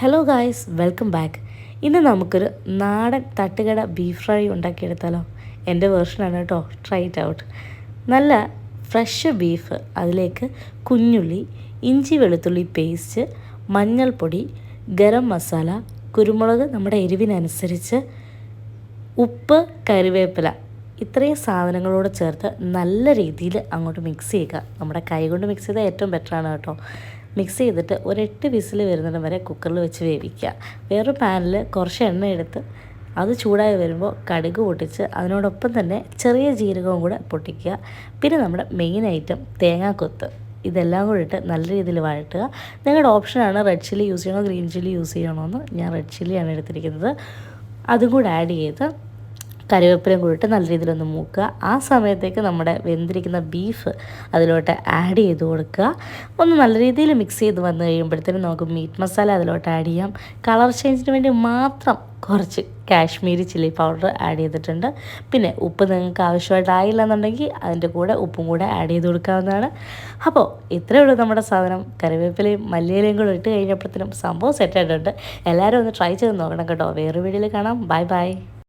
Hello guys welcome back ഇന്ന് നമുക്കൊരു നാടൻ തട്ടുകട ബീഫ് ഫ്രൈ ഉണ്ടാക്കിയെടുത്താലോ? എന്റെ വേർഷനാണ് കേട്ടോ. ട്രൈ ഇറ്റ് ഔട്ട് നല്ല ഫ്രഷ് ബീഫ് അതിലേക്ക് കുഞ്ഞുള്ളി ഇഞ്ചി വെളുത്തുള്ളി പേസ്റ്റ് മഞ്ഞൾപ്പൊടി ഗരം മസാല കുരുമുളക് നമ്മുടെ എരിവിനനുസരിച്ച് ഉപ്പ് കറിവേപ്പില ഇത്രയും സാധനങ്ങളോട് ചേർത്ത് നല്ല രീതിയിൽ അങ്ങോട്ട് മിക്സ് ചെയ്യുക. നമ്മുടെ കൈ കൊണ്ട് മിക്സ് ചെയ്താൽ ഏറ്റവും ബെറ്ററാണ് കേട്ടോ. മിക്സ് ചെയ്തിട്ട് ഒരു എട്ട് വിസിൽ വരുന്നിടം വരെ കുക്കറിൽ വെച്ച് വേവിക്കുക. വേറൊരു പാനിൽ കുറച്ച് എണ്ണ എടുത്ത് അത് ചൂടായി വരുമ്പോൾ കടുക് പൊട്ടിച്ച് അതിനോടൊപ്പം തന്നെ ചെറിയ ജീരകവും കൂടെ പൊട്ടിക്കുക. പിന്നെ നമ്മുടെ മെയിൻ ഐറ്റം തേങ്ങാക്കൊത്ത് ഇതെല്ലാം കൂടി ഇട്ട് നല്ല രീതിയിൽ വഴട്ടുക നിങ്ങളുടെ ഓപ്ഷനാണ് റെഡ് ചില്ലി യൂസ് ചെയ്യണോ ഗ്രീൻ ചില്ലി യൂസ് ചെയ്യണമെന്ന് ഞാൻ റെഡ് ചില്ലിയാണ് എടുത്തിരിക്കുന്നത്. അതും കൂടെ ആഡ് ചെയ്ത് കറിവേപ്പിലയും കൂടിയിട്ട് നല്ല രീതിയിലൊന്ന് മൂക്കുക. ആ സമയത്തേക്ക് നമ്മുടെ വെന്തിരിക്കുന്ന ബീഫ് അതിലോട്ട് ആഡ് ചെയ്ത് കൊടുക്കുക. ഒന്ന് നല്ല രീതിയിൽ മിക്സ് ചെയ്ത് വന്നു കഴിയുമ്പോഴത്തേനും നമുക്ക് മീറ്റ് മസാല അതിലോട്ട് ആഡ് ചെയ്യാം. കളർ ചേഞ്ചിന് വേണ്ടി മാത്രം കുറച്ച് കാശ്മീരി ചില്ലി പൗഡർ ആഡ് ചെയ്തിട്ടുണ്ട്. പിന്നെ ഉപ്പ് നിങ്ങൾക്ക് ആവശ്യമായിട്ടായില്ല എന്നുണ്ടെങ്കിൽ അതിന്റെ കൂടെ ഉപ്പും കൂടെ ആഡ് ചെയ്ത് കൊടുക്കാവുന്നതാണ്. അപ്പോൾ ഇത്രയേ ഉള്ളൂ നമ്മുടെ സാധനം. കറിവേപ്പിലയും മല്ലിയിലയും കൂടെ ഇട്ട് കഴിഞ്ഞപ്പോഴത്തേനും സംഭവം സെറ്റായിട്ടുണ്ട് എല്ലാവരും ഒന്ന് ട്രൈ ചെയ്ത് നോക്കണം കേട്ടോ. വേറെ വീഡിയോയിൽ കാണാം. Bye bye